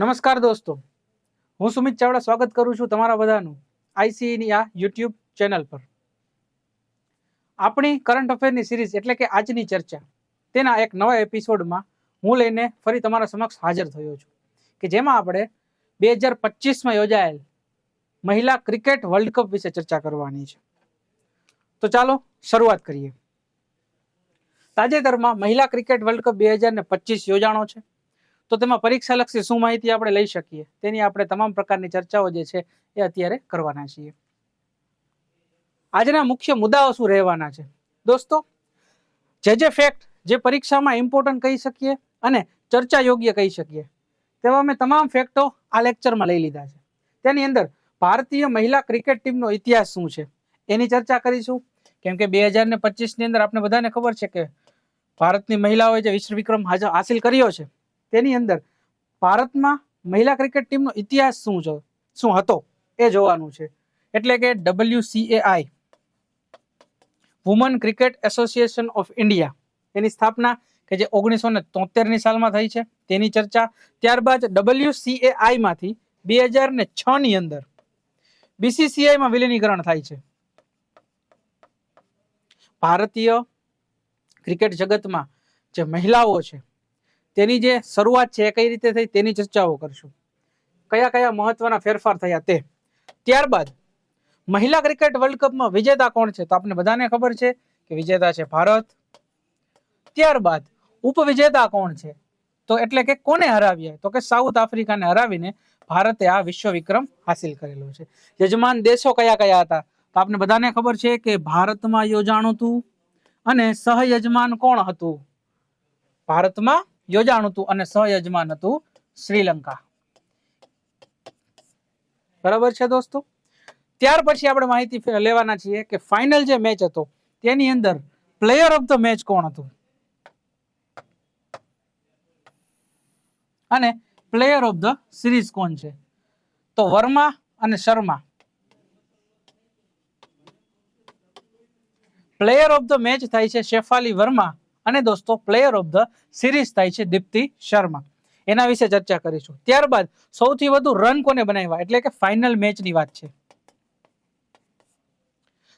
નમસ્કાર દોસ્તો. હું સુમિત ચાવડા સ્વાગત કરું છું તમારા બધાનું આઈસીની આ યુટ્યુબ ચેનલ પર. આપણી કરંટ અફેરની સિરીઝ એટલે કે આજની ચર્ચા, તેના એક નવા એપિસોડમાં હું લઈને ફરી તમારા સમક્ષ હાજર થયો છું કે જેમાં આપણે બે હજાર પચીસમાં યોજાયેલ મહિલા ક્રિકેટ વર્લ્ડ કપ વિશે ચર્ચા કરવાની છે. તો ચાલો શરૂઆત કરીએ. તાજેતરમાં મહિલા ક્રિકેટ વર્લ્ડ કપ બે હજાર ને પચીસ યોજાણો છે. તો તેમાં પરીક્ષાલક્ષી શું માહિતી આપણે લઈ શકીએ? તેની આપણે તમામ પ્રકારની ચર્ચાઓ જે છે એ અત્યારે કરવાના છીએ. આજના મુખ્ય મુદ્દાઓ શું રહેવાના છે? દોસ્તો, જે જે ફેક્ટ જે પરીક્ષામાં ઇમ્પોર્ટન્ટ કહી શકીએ અને ચર્ચા યોગ્ય કહી શકીએ, તેવા અમે તમામ ફેક્ટો આ લેક્ચરમાં લઈ લીધા છે. તેની અંદર ભારતીય મહિલા ક્રિકેટ ટીમનો ઇતિહાસ શું છે? એની ચર્ચા કરીશું. કેમ કે બે હજાર ને પચીસની અંદર આપણે બધાને ખબર છે કે ભારતની મહિલાઓએ જે વિશ્વ વિક્રમ હાજર હાસિલ કર્યો છે તેની અંદર ભારતમાં મહિલા ક્રિકેટ ટીમનો ઇતિહાસ શું છે શું હતો એ જોવાનું છે. એટલે કે WCAI woman cricket association of India એની સ્થાપના કે જે ઓગણીસો ને તોતેરની સાલમાં થઈ છે. તેની ચર્ચા ત્યારબાદ ડબલ્યુ સીએઆઈમાંથી બે હજાર ને છ ની અંદર બીસીસીઆઈમાં વિલીનીકરણ થાય છે. ભારતીય ક્રિકેટ જગતમાં જે મહિલાઓ છે તેની જે શરૂઆત છે એ કઈ રીતે થઈ તેની ચર્ચાઓ કરશું. કયા કયા મહત્વના ફેરફાર થયા તે. ત્યારબાદ મહિલા ક્રિકેટ વર્લ્ડ કપમાં વિજેતા કોણ છે તો આપણે બધાને ખબર છે કે વિજેતા છે ભારત. ત્યારબાદ ઉપવિજેતા કોણ છે તો એટલે કે કોને હરાવ્યા તો કે સાઉથ આફ્રિકાને હરાવીને ભારતે આ વિશ્વ વિક્રમ હાસિલ કરેલો છે. યજમાન દેશો કયા કયા હતા? તો આપણે બધાને ખબર છે કે ભારતમાં યોજાણું હતું અને સહયજમાન કોણ હતું? ભારતમાં યોજાણું અને સહયજમાન હતું શ્રીલંકા. બરાબર છે દોસ્તો? ત્યાર પછી આપણે માહિતી લેવાના છીએ કે ફાઇનલ જે મેચ હતો, તેની અંદર પ્લેયર ઓફ ધ મેચ કોણ હતું? અને પ્લેયર ઓફ ધ સિરીઝ કોણ છે? તો વર્મા અને Sharma. Player of the match થાય છે શેફાલી વર્મા અને દોસ્તો પ્લેયર ઓફ ધ સિરીઝ થાય છે દીપ્તિ શર્મા. એના વિશે ચર્ચા કરીશું. ત્યારબાદ સૌથી વધુ રન કોને બનાવ્યા? એટલે કે ફાઇનલ મેચની વાત છે.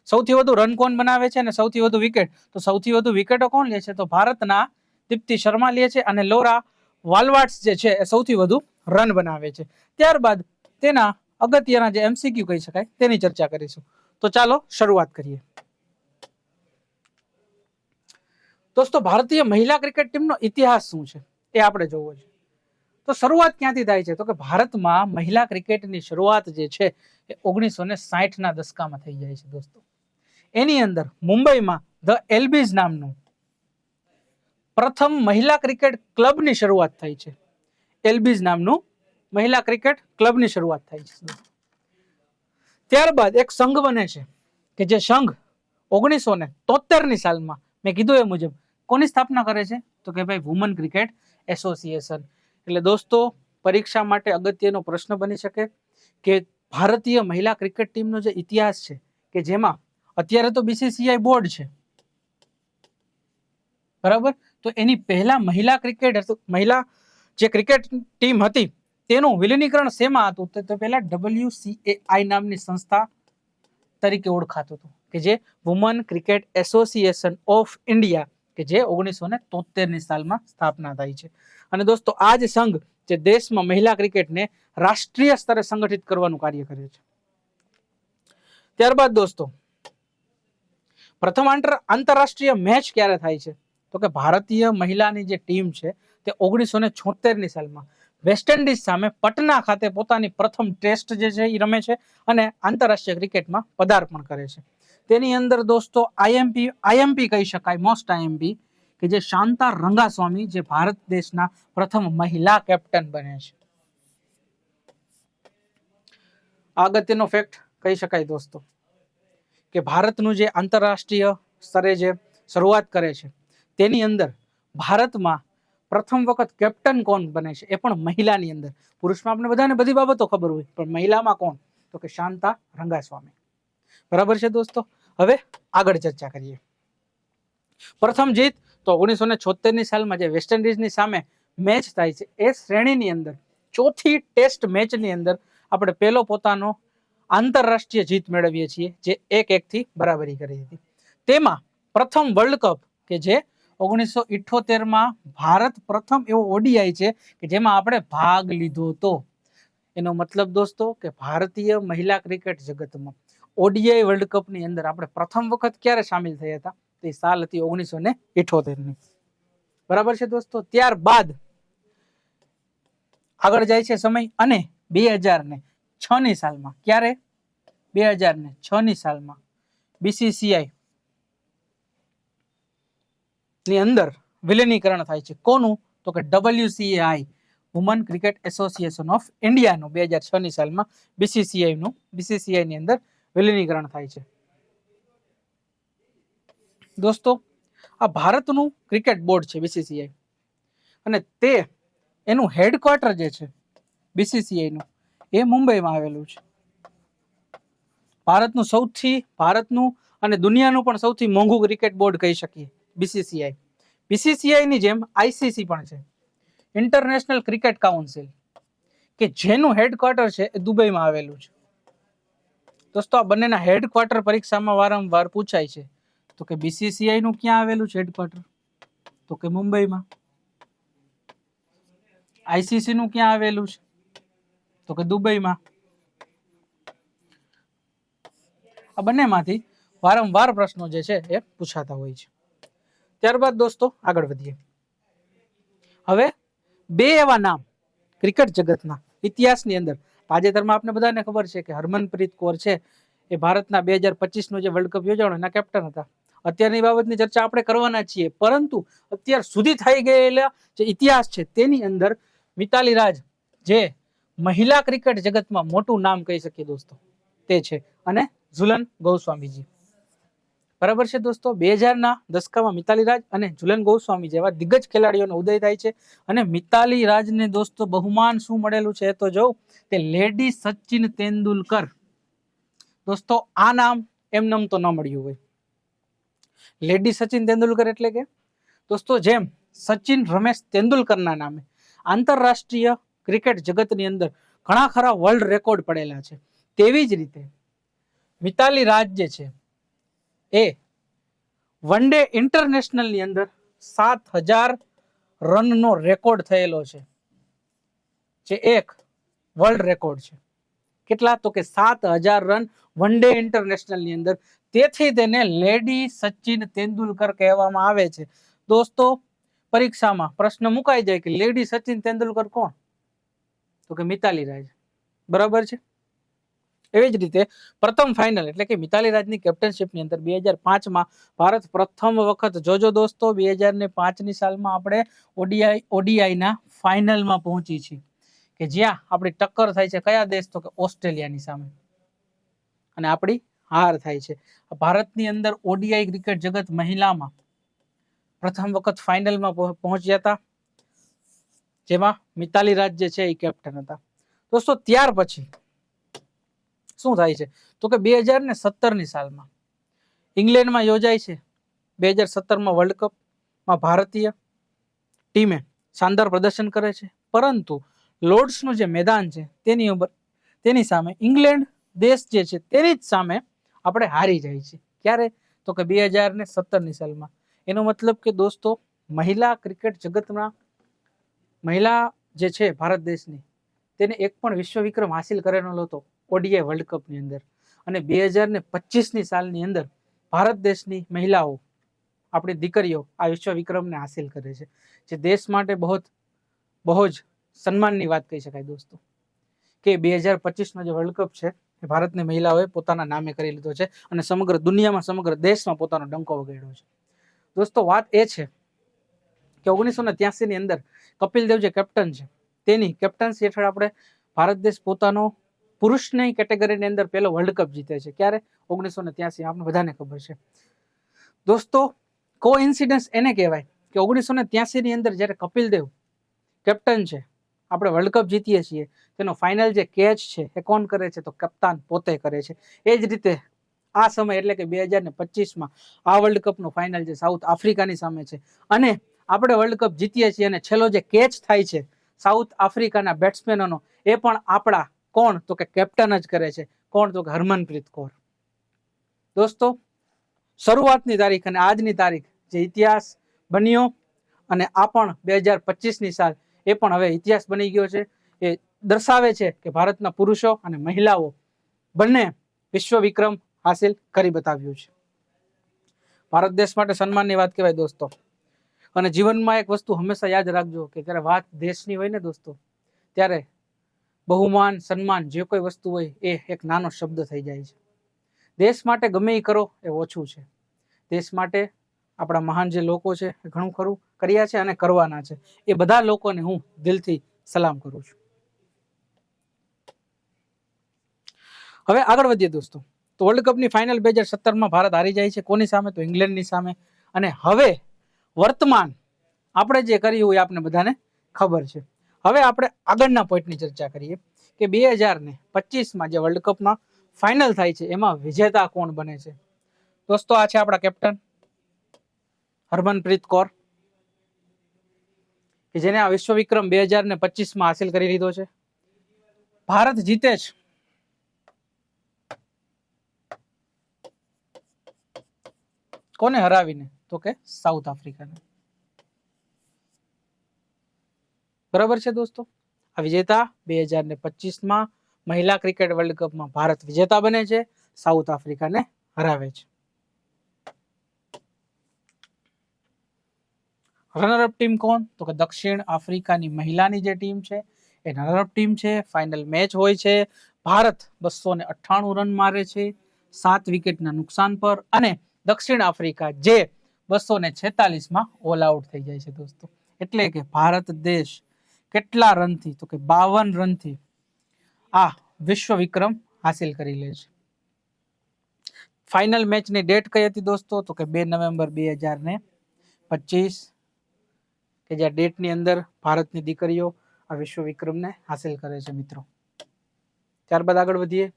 સૌથી વધુ રન કોણ બનાવે છે અને સૌથી વધુ વિકેટ તો સૌથી વધુ વિકેટો કોણ લે છે? તો ભારતના દીપ્તિ શર્મા લે છે અને લોરા વાલવાટ્સ જે છે એ સૌથી વધુ રન બનાવે છે. ત્યારબાદ તેના અગત્યના જે એમસીક્યુ કહી શકાય, તેની ચર્ચા કરીશું. તો ચાલો શરૂઆત કરીએ. દોસ્તો, ભારતીય મહિલા ક્રિકેટ ટીમનો ઇતિહાસ શું છે? એ આપણે જોવો છે. તો શરૂઆત ક્યાંથી થાય છે? તો કે ભારતમાં મહિલા ક્રિકેટની શરૂઆત જે છે, એ ઓગણીસો ને સાહીઠના દશકામાં થઈ જાય છે, દોસ્તો. એની અંદર મુંબઈમાં ધ એલબીઝ નામનું પ્રથમ મહિલા ક્રિકેટ ક્લબની શરૂઆત થઈ છે. એલબીઝ નામનું મહિલા ક્રિકેટ ક્લબની શરૂઆત થાય છે ત્યારબાદ એક સંઘ બને છે, કે જે સંઘ ઓગણીસો ને તોતેરની સાલમાં, મેં કીધું એ મુજબ કોની સ્થાપના કરે છે? તો કે ભાઈ વુમન ક્રિકેટ એસોસિએશન એટલે દોસ્તો, પરીક્ષા માટે અગત્યનો પ્રશ્ન બની શકે કે ભારતીય મહિલા ક્રિકેટ ટીમનો જે ઇતિહાસ છે, કે જેમાં અત્યારે તો બીસીસીઆઈ બોર્ડ છે. બરાબર? તો એની પહેલા મહિલા ક્રિકેટ મહિલા જે ક્રિકેટ ટીમ હતી, તેનું વિલીનીકરણ શેમાં હતું? તો પહેલા ડબલ્યુસીએઆઈ નામની સંસ્થા તરીકે ઓળખાતું હતું, કે જે woman cricket association of India કે જે ઓગણીસો ને તોતેરની સાલમાં સ્થાપના થઈ છે. અને દોસ્તો, આ જ સંઘ જે દેશમાં મહિલા ક્રિકેટને રાષ્ટ્રીય સ્તરે સંગઠિત કરવાનું કાર્ય કરે છે. ત્યારબાદ દોસ્તો, પ્રથમ આંતર, આંતરરાષ્ટ્રીય મેચ ક્યારે થાય છે? તો કે ભારતીય મહિલાની જે ટીમ છે તે ઓગણીસો ને છોતેરની સાલમાં વેસ્ટ ઇન્ડિઝ સામે પટના ખાતે પોતાની પ્રથમ ટેસ્ટ જે છે એ રમે છે અને આંતરરાષ્ટ્રીય ક્રિકેટમાં પદાર્પણ કરે છે. તેની અંદર દોસ્તો આઈએમપી આઈએમપી કહી શકાય મોસ્ટ આઈએમપી કે જે શાંતા રંગાસ્વામી, જે ભારત દેશના પ્રથમ મહિલા કેપ્ટન બને છે. અગત્યનો ફેક્ટ કહી શકાય દોસ્તો, કે ભારતનું જે આંતરરાષ્ટ્રીય સ્તરે જે શરૂઆત કરે છે, તેની અંદર ભારતમાં પ્રથમ વખત કેપ્ટન કોણ બને છે, એ પણ મહિલાની અંદર. પુરુષમાં આપણે બધાને બધી બાબતો ખબર હોય, પણ મહિલામાં કોણ? તો કે શાંતા રંગાસ્વામી. બરાબર છે દોસ્તો? હવે આગળ ચર્ચા કરીએ. પ્રથમ જીત તો ઓગણીસો ને છોતેરની સાલમાં જે વેસ્ટ ઇન્ડિઝની સામે મેચ થાય છે, એ શ્રેણીની અંદર, ચોથી ટેસ્ટ મેચની અંદર આપણે પહેલો પોતાનો આંતરરાષ્ટ્રીય જીત મેળવીએ છીએ, જે એક એકથી બરાબરી કરી હતી. તેમાં પ્રથમ વર્લ્ડ કપ કે જે ઓગણીસો ઇઠ્ઠોતેરમાં ભારત પ્રથમ એવો ઓડીઆઈ છે કે જેમાં આપણે ભાગ લીધો હતો. એનો મતલબ દોસ્તો કે ભારતીય મહિલા ક્રિકેટ જગતમાં ઓડીઆઈ વર્લ્ડ કપની અંદર આપણે પ્રથમ વખત ક્યારે સામેલ થયા હતા? તે સાલ હતી ઓગણીસો ને ઇઠોતેરની. બરાબર છે દોસ્તો? ત્યારબાદ આગળ જાય છે સમય અને બે હજાર ને છ ની સાલમાં. ક્યારે? બે હજાર ને છ ની સાલમાં બીસીસીઆઈ ની અંદર વિલીનીકરણ થાય છે. કોનું? તો કે WCI woman cricket association of ઇન્ડિયાનું બે હજાર છ ની સાલમાં બીસીસીઆઈ નું બીસીસીઆઈ ની અંદર વિલીનીકરણ થાય છે. દોસ્તો, આ ભારતનું ક્રિકેટ બોર્ડ છે બીસીસીઆઈ અને તે એનું હેડક્વાર્ટર જે છે બીસીસીઆઈનું એ મુંબઈમાં આવેલું છે. ભારતનું સૌથી, ભારતનું અને દુનિયાનું પણ સૌથી મોંઘું ક્રિકેટ બોર્ડ કહી શકીએ બીસીસીઆઈ બીસીસીઆઈની જેમ આઈસીસી પણ છે. ઇન્ટરનેશનલ ક્રિકેટ કાઉન્સિલ કે જેનું હેડક્વાર્ટર છે એ દુબઈમાં આવેલું છે. દોસ્તો, આ બંનેના હેડક્વાર્ટર પરીક્ષામાં વારંવાર પૂછાય છે. તો કે બીસીસીઆઈ નું ક્યાં આવેલું છે હેડક્વાર્ટર તો કે મુંબઈમાં. આઈસીસી નું ક્યાં આવેલું છે? તો કે દુબઈમાં. આ બંનેમાંથી વારંવાર પ્રશ્નો જે છે એ પૂછાતા હોય છે. ત્યારબાદ દોસ્તો, આગળ વધીએ. હવે, બે એવા નામ ક્રિકેટ જગતના ઇતિહાસની અંદર તાજેતરમાં આપણે બધાને ખબર છે કે હરમનપ્રીત કૌર છે, એ ભારતના બે હજાર પચીસનો જે વર્લ્ડ કપ યોજાણો, એના કેપ્ટન હતા. અત્યારની બાબતની ચર્ચા આપણે કરવાના છીએ, પરંતુ અત્યાર સુધી થઈ ગયેલા જે ઇતિહાસ છે, તેની અંદર મિતાલી રાજ જે મહિલા ક્રિકેટ જગતમાં મોટું નામ કહી શકીએ દોસ્તો, તે છે. અને ઝુલન ગોસ્વામીજી. બરાબર છે દોસ્તો? બે હજારના દશકામાં મિતાલી રાજ અને ઝુલન ગોસ્વામી જેવા દિગ્ગજ ખેલાડીઓનો ઉદય થાય છે. અને મિતાલી રાજને દોસ્તો બહુમાન શું મળેલું છે તો જોઉં. તે લેડી સચિન તેંડુલકર. દોસ્તો, આ નામ એમનેમ તો ન મળ્યું હોય. લેડી સચિન તેંડુલકર એટલે કે? દોસ્તો, જેમ સચિન રમેશ તેંડુલકરના નામે આંતરરાષ્ટ્રીય ક્રિકેટ જગતની અંદર ઘણા ખરા વર્લ્ડ રેકોર્ડ પડેલા છે. તેવી જ રીતે મિતાલી રાજ જે છે એ વન ડે ઇન્ટરનેશનલની અંદર સાત હજાર રનનો રેકોર્ડ થયેલો છે. જે એક વર્લ્ડ રેકોર્ડ છે. કેટલા? તો કે સાત હજાર રન વન ડે ઇન્ટરનેશનલની અંદર. તેથી તેને લેડી સચિન તેંડુલકર કહેવામાં આવે છે. દોસ્તો, પરીક્ષામાં પ્રશ્ન મુકાઈ જાય કે લેડી સચિન તેંડુલકર કોણ? તો કે મિતાલી રાજ બરાબર છે? એવી જ રીતે પ્રથમ ફાઇનલ એટલે કે મિતાલી રાજની કેપ્ટનશીપની અંદર બે હજાર પાંચમાં ભારત પ્રથમ વખત જોજો દોસ્તો બે હજાર ને પાંચની સાલમાં આપણે ઓડીઆઈ, ઓડીઆઈના ફાઇનલમાં પહોંચી છીએ. કે જ્યાં આપણી ટક્કર થાય છે કયા દેશ તો કે ઓસ્ટ્રેલિયાની સામે. અને આપણી હાર થાય છે. ભારતની અંદર ઓડીઆઈ ક્રિકેટ જગત મહિલામાં પ્રથમ વખત ફાઇનલમાં પહોંચ્યા હતા. જેમાં મિતાલી રાજ જે છે એ કેપ્ટન હતા. દોસ્તો ત્યાર પછી શું થાય છે? તો કે બે હજાર ને સત્તરની સાલમાં. ઇંગ્લેન્ડમાં યોજાય છે. બે હજાર સત્તરમાં વર્લ્ડ કપમાં ભારતીય ટીમે શાનદાર પ્રદર્શન કરે છે. પરંતુ લોર્ડ્સનું જે મેદાન છે, તેની ઉપર, તેની સામે ઇંગ્લેન્ડ દેશ જે છે, તેની જ સામે આપણે હારી જાય છે. ક્યારે? તો કે બે હજાર ને સત્તરની સાલમાં. એનો મતલબ કે દોસ્તો, મહિલા ક્રિકેટ જગતમાં મહિલા જે છે ભારત દેશની, તેને એક પણ વિશ્વ વિક્રમ હાસિલ કરેલો નહોતો. ઓડીઆઈ વર્લ્ડ કપની અંદર. અને બે હજાર ને પચીસની સાલની અંદર ભારત દેશની મહિલાઓ આપણી દીકરીઓ આ વિશ્વ વિક્રમને હાસિલ કરે છે. જે દેશ માટે બહુ બહુ જ સન્માનની વાત કહી શકાય દોસ્તો. કે બે હજાર પચીસનો જે વર્લ્ડ કપ છે, એ ભારતની મહિલાઓએ પોતાના નામે કરી લીધો છે અને સમગ્ર દુનિયામાં, સમગ્ર દેશમાં પોતાનો ડંકો વગાડ્યો છે. દોસ્તો, વાત એ છે કે ઓગણીસો ને ત્યાસીની અંદર કપિલ દેવ જે કેપ્ટન છે, તેની કેપ્ટન્સી હેઠળ આપણે ભારત દેશ પોતાનો પુરુષની કેટેગરીની અંદર પહેલો વર્લ્ડ કપ જીતે છે. ક્યારે? ઓગણીસો ને ત્યાસી. આપણે બધાને ખબર છે. દોસ્તો કો ઇન્સિડન્સ એને કહેવાય કે ઓગણીસો ને ત્યાસીની અંદર જ્યારે કપિલ દેવ કેપ્ટન છે, આપણે વર્લ્ડ કપ જીતીએ છીએ, તેનો ફાઇનલ જે કેચ છે, એ કોણ કરે છે? તો કપ્તાન પોતે કરે છે. એ જ રીતે આ સમય એટલે કે બે હજાર ને પચીસમાં આ વર્લ્ડ કપનો ફાઇનલ જે સાઉથ આફ્રિકાની સામે છે. અને આપણે વર્લ્ડ કપ જીતીએ છીએ અને છેલ્લો જે કેચ થાય છે સાઉથ આફ્રિકાના બેટ્સમેનોનો એ પણ આપણા કોણ? તો કે કેપ્ટન જ કરે છે. કોણ? તો કે હરમનપ્રીત કૌર. દોસ્તો, શરૂઆતની તારીખ અને આજની તારીખ જે ઇતિહાસ બન્યો અને આ પણ બે હજાર પચીસની સાલ, એ પણ હવે ઇતિહાસ બની ગયો છે. એ દર્શાવે છે કે ભારતના પુરુષો અને મહિલાઓ બંને વિશ્વ વિક્રમ હાસિલ કરી બતાવ્યું છે. ભારત દેશ માટે સન્માનની વાત કહેવાય દોસ્તો. અને જીવનમાં એક વસ્તુ હંમેશા યાદ રાખજો કે જ્યારે વાત દેશની હોય ને દોસ્તો, ત્યારે બહુમાન, સન્માન જે કોઈ વસ્તુ હોય એ એક નાનો શબ્દ થઈ જાય છે. દેશ માટે ગમે એ કરો એ ઓછું છે. દેશ માટે આપણા મહાન જે લોકો છે એ ઘણું ખરું કર્યા છે અને કરવાના છે. એ બધા લોકોને હું દિલથી સલામ કરું છું. હવે આગળ વધીએ દોસ્તો. તો વર્લ્ડ કપની ફાઇનલ બે હજાર સત્તરમાં ભારત હારી જાય છે કોની સામે? તો ઇંગ્લેન્ડની સામે. અને હવે વર્તમાન આપણે જે કર્યું એ આપણે બધાને ખબર છે. હવે આપણે આગળના પોઈન્ટની ચર્ચા કરીએ કે બે હજાર ને પચીસમાં જે વર્લ્ડ કપમાં ફાઇનલ થાય છે, એમાં વિજેતા કોણ બને છે? દોસ્તો, આ છે આપણા કેપ્ટન હરમનપ્રીત કૌર, કે જેને આ વિશ્વ વિક્રમ બે હજાર ને પચીસમાં હાસિલ કરી લીધો છે. ભારત જીતે જ. કોને હરાવીને? તો કે સાઉથ આફ્રિકાને. બરાબર છે દોસ્તો? આ વિજેતા બે હજાર ને પચીસમાં મહિલા ક્રિકેટ વર્લ્ડ કપમાં ભારત વિજેતા બને છે, સાઉથ આફ્રિકાને હરાવે છે. રનરઅપ ટીમ કોણ? તો કે દક્ષિણ આફ્રિકાની મહિલાની જે ટીમ છે, એ રનરઅપ ટીમ છે. ફાઇનલ મેચ હોય છે. ભારત બસો ને અઠ્ઠાણું રન મારે છે, સાત વિકેટના નુકસાન પર અને દક્ષિણ આફ્રિકા જે બસો ને છેતાલીસમાં ઓલ આઉટ થઈ જાય છે દોસ્તો. એટલે કે ભારત દેશ કેટલા રનથી? તો કે બાવન રનથી આ વિશ્વ વિક્રમ હાસિલ કરી લે છે. ફાઇનલ મેચની ડેટ કઈ હતી દોસ્તો? તો કે બે નવેમ્બર બે હજાર ને પચીસ, કે જે ડેટની અંદર ભારતની દીકરીઓ આ વિશ્વ વિક્રમને હાસિલ કરે છે મિત્રો. ત્યારબાદ આગળ વધીએ.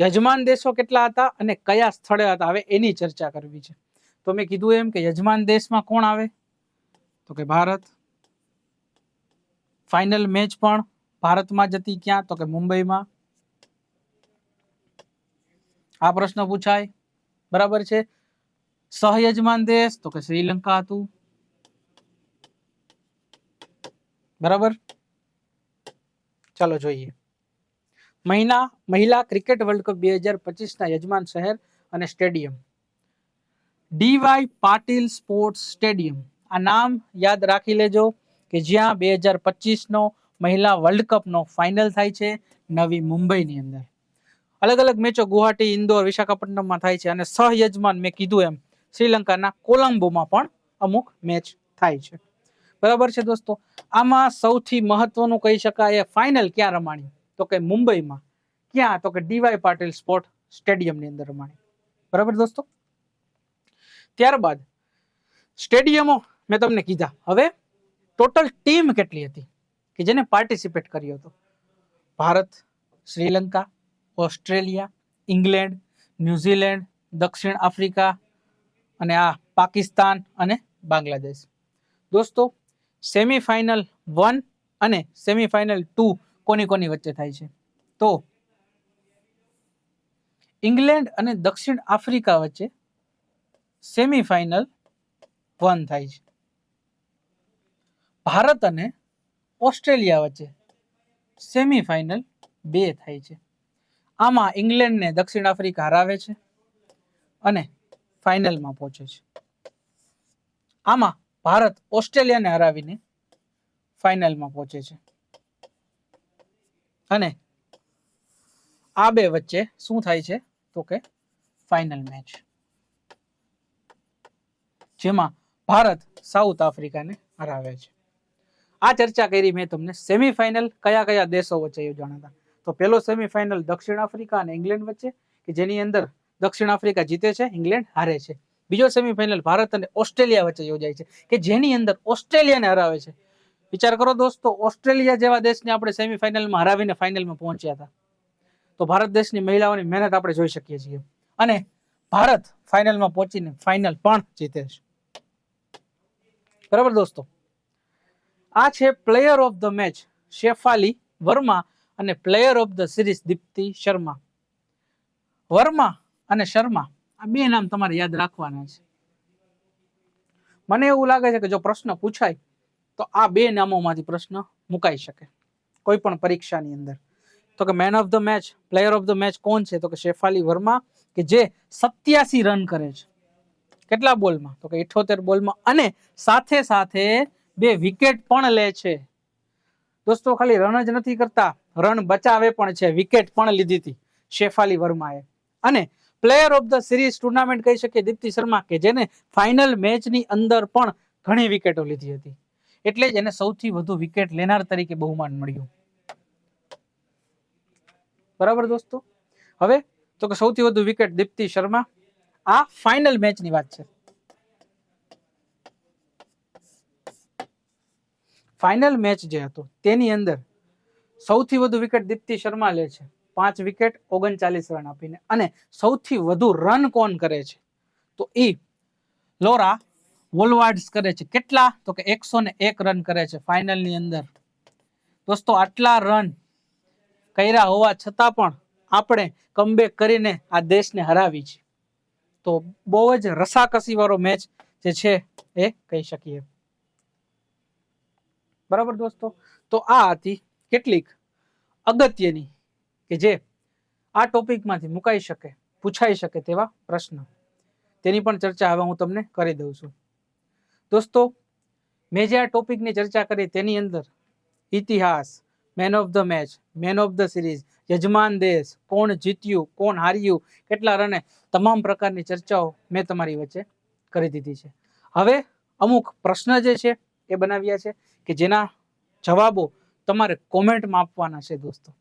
યજમાન દેશો કેટલા હતા અને કયા સ્થળે હતા? હવે એની ચર્ચા કરવી છે. તો મેં કીધું એમ કે યજમાન દેશમાં કોણ આવે? તો કે ભારત. ફાઇનલ મેચ પણ ભારતમાં જતી ક્યાં? તો કે મુંબઈમાં. આ પ્રશ્ન પૂછાય. બરાબર છે? સહયજમાન દેશ, તો કે શ્રીલંકા હતું. બરાબર? ચાલો જોઈએ. મહિના, મહિલા ક્રિકેટ વર્લ્ડ કપ બે હજાર પચીસના યજમાન શહેર અને stadium. DY Patil sports stadium. આ નામ યાદ રાખી લેજો. કે જ્યાં બે હજાર પચીસનો મહિલા વર્લ્ડ કપનો ફાઇનલ થાય છે નવી મુંબઈની અંદર. અલગ અલગ મેચો ગુવાહાટી, ઇન્દોર, વિશાખાપટ્ટનમમાં થાય છે અને સહયજમાન મેં કીધું એમ, શ્રીલંકાના કોલંબોમાં પણ અમુક મેચ થાય છે. બરાબર છે દોસ્તો? આમાં સૌથી મહત્વનું કહી શકાય એ ફાઇનલ ક્યાં રમાણી? તો કે મુંબઈમાં. ક્યાં? તો કે ડીવાય પાટીલ સ્પોર્ટ સ્ટેડિયમની અંદર રમાણી. બરાબર દોસ્તો? ત્યારબાદ સ્ટેડિયમો મેં તમને કીધા. હવે ટોટલ ટીમ કેટલી હતી કે જેને પાર્ટિસિપેટ કર્યો હતો? Bharat, Sri Lanka, Australia, England, New Zealand, દક્ષિણ આફ્રિકા અને આ પાકિસ્તાન અને બાંગ્લાદેશ. દોસ્તો સેમિફાઇનલ વન અને સેમિફાઇનલ ટુ કોની કોની વચ્ચે થાય છે? તો, ઇંગ્લેન્ડ અને દક્ષિણ આફ્રિકા વચ્ચે સેમિફાઇનલ વન થાય છે. ભારત અને ઓસ્ટ્રેલિયા વચ્ચે સેમીફાઇનલ બે થાય છે. આમાં ઇંગ્લેન્ડને દક્ષિણ આફ્રિકા હરાવે છે અને ફાઇનલમાં પહોંચે છે. આમાં ભારત ઓસ્ટ્રેલિયાને હરાવીને ફાઇનલમાં પહોંચે છે. અને આ બે વચ્ચે શું થાય છે? તો કે ફાઇનલ મેચ. જેમાં ભારત સાઉથ આફ્રિકાને હરાવે છે. આ ચર્ચા કરી મેં તમને સેમીફાઇનલ કયા કયા દેશો વચ્ચે યોજાણા હતા તો પહેલો સેમીફાઇનલ દક્ષિણ આફ્રિકા અને ઇંગ્લેન્ડ વચ્ચે, કે જેની અંદર દક્ષિણ આફ્રિકા જીતે છે, ઇંગ્લેન્ડ હારે છે. બીજો સેમીફાઇનલ ભારત અને ઓસ્ટ્રેલિયા વચ્ચે યોજાય છે, કે જેની અંદર ઓસ્ટ્રેલિયાને હરાવે છે. વિચાર કરો દોસ્તો, ઓસ્ટ્રેલિયા જેવા દેશને આપણે સેમીફાઇનલમાં હરાવીને ફાઇનલમાં પહોંચ્યા હતા. તો ભારત દેશની મહિલાઓની મહેનત આપણે જોઈ શકીએ છીએ. અને ભારત ફાઇનલમાં પહોંચીને ફાઇનલ પણ જીતે છે. બરાબર દોસ્તો? આ છે player of the match Shafali Verma અને player of the series Deepti Sharma. Verma અને શર્મા, આ બે નામ તમારે યાદ રાખવાના છે. મને એવું લાગે છે કે જો પ્રશ્ન પૂછાય, તો આ બે નામોમાંથી પ્રશ્ન મુકાઈ શકે, કોઈ પણ પરીક્ષાની અંદર. તો કે man of the match player of the match કોણ છે? તો કે શેફાલી વર્મા, કે જે સત્યાસી રન કરે છે. કેટલા બોલમાં? તો કે ઇઠોતેર બોલમાં અને સાથે સાથે બે વિકેટ પણ લે છે. દોસ્તો, ખાલી રન જ નથી કરતા. રન બચાવે પણ છે. વિકેટ પણ લીધી હતી શેફાલી વર્માએ. અને player of the series tournament કહી શકીએ દીપ્તિ શર્મા કે જેને ફાઇનલ મેચની અંદર પણ ઘણી વિકેટો લીધી હતી. એટલે જ એને સૌથી વધુ વિકેટ લેનાર તરીકે બહુમાન મળ્યું. બરાબર દોસ્તો? હવે તો કે સૌથી વધુ વિકેટ દીપ્તિ શર્મા. આ ફાઇનલ મેચની વાત છે. ફાઇનલ મેચ જે હતો, તેની અંદર સૌથી વધુ વિકેટ દીપ્તિ શર્મા લે છે. પાંચ વિકેટ ઓગણચાલીસ રન આપીને. અને સૌથી વધુ રન કોણ કરે છે? તો એ લોરા વોલવાર્ડ્સ કરે છે. કેટલા? તો કે એકસો ને એક રન કરે છે ફાઇનલની અંદર. દોસ્તો, આટલા રન કર્યા હોવા છતાં પણ આપણે કમબેક કરીને આ દેશને હરાવી છે. તો બહુ જ રસાકસી વાળો મેચ જે છે એ કહી શકીએ. બરાબર દોસ્તો? તો આ હતી કેટલીક અગત્યની કે જે આ ટોપિકમાંથી મુકાઈ શકે, પૂછાઈ શકે તેવા પ્રશ્ન. તેની પણ ચર્ચા હવે હું તમને કરી દઉં છું. દોસ્તો, મેં જે આ ટોપિકની ચર્ચા કરી તેની અંદર ઇતિહાસ, man of the match, man of the series, યજમાન દેશ, કોણ જીત્યું, કોણ હાર્યું, કેટલા રને, તમામ પ્રકારની ચર્ચાઓ મેં તમારી વચ્ચે કરી દીધી છે. હવે અમુક પ્રશ્ન જે છે એ બનાવ્યા છે. કે જેના જવાબો તમારે કોમેન્ટમાં આપવાના છે દોસ્તો.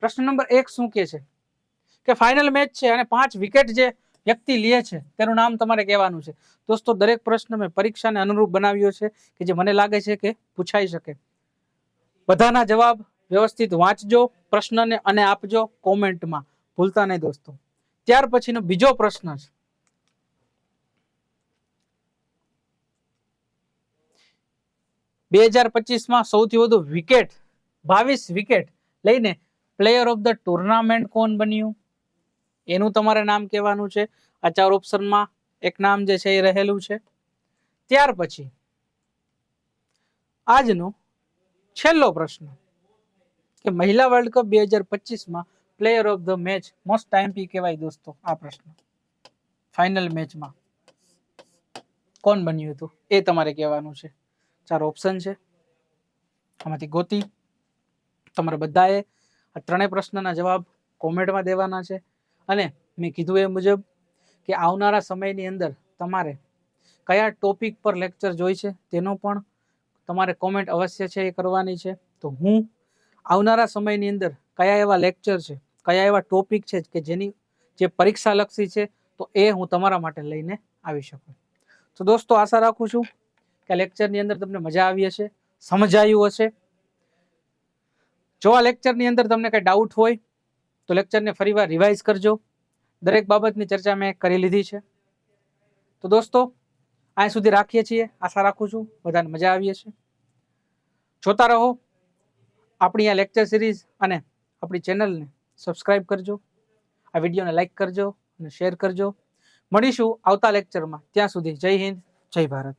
પ્રશ્ન નંબર એક શું કે છે? કે ફાઇનલ મેચ છે અને પાંચ વિકેટ જે વ્યક્તિ લે છે, તેનું નામ તમારે કહેવાનું છે. દોસ્તો, દરેક પ્રશ્ન મેં પરીક્ષાને અનુરૂપ બનાવ્યો છે કે જે મને લાગે છે કે પૂછાઈ શકે. બધાના જવાબ વ્યવસ્થિત વાંચજો, પ્રશ્નને અને આપજો કોમેન્ટમાં ભૂલતા નહીં દોસ્તો. ત્યાર પછીનો બીજો પ્રશ્ન છે. બે હજાર પચીસમાં સૌથી વધુ વિકેટ, બાવીસ વિકેટ લઈને પ્લેયર ઓફ ધ ટુર્નામેન્ટ કોણ બન્યું? એનું તમારે નામ કહેવાનું છે. આ ચાર ઓપ્શનમાં એક નામ જે છે એ રહેલું છે. ત્યાર પછી, આજનો છેલ્લો પ્રશ્ન કે મહિલા વર્લ્ડ કપ બે હજાર પચીસમાં player of the match most time પી કહેવાય દોસ્તો? આ પ્રશ્ન. ફાઇનલ મેચમાં કોણ બન્યું હતું? એ તમારે કહેવાનું છે. ચાર ઓપ્શન છે. આમાંથી ગોતી. તમારે બધાએ આ ત્રણેય પ્રશ્નના જવાબ કોમેન્ટમાં દેવાના છે. અને મેં કીધું એ મુજબ કે આવનારા સમયની અંદર તમારે કયા ટોપિક પર લેક્ચર જોઈ છે તેનો પણ તમારે કોમેન્ટ અવશ્ય છે એ કરવાની છે. તો હું આવનારા સમયની અંદર કયા એવા લેક્ચર છે, કયા એવા ટોપિક છે કે જેની જે પરીક્ષા લક્ષી છે તો એ હું તમારા માટે લઈને આવી શકું. તો દોસ્તો આશા રાખું છું કે લેક્ચરની અંદર તમને મજા આવી હશે, સમજાયું હશે? જો આ લેક્ચરની અંદર તમને કંઈ ડાઉટ હોય, તો લેક્ચરને ફરીવાર રિવાઇઝ કરજો. દરેક બાબતની ચર્ચા મેં કરી લીધી છે. તો દોસ્તો અહીં સુધી રાખીએ છીએ. આશા રાખું છું બધાને મજા આવી હશે. જોતા રહો. આપણી આ લેક્ચર સિરીઝ અને આપણી ચેનલને સબસ્ક્રાઈબ કરજો. આ વિડીયોને લાઈક કરજો અને શેર કરજો. મળીશું આવતા લેક્ચરમાં ત્યાં સુધી જય હિન્દ, જય ભારત.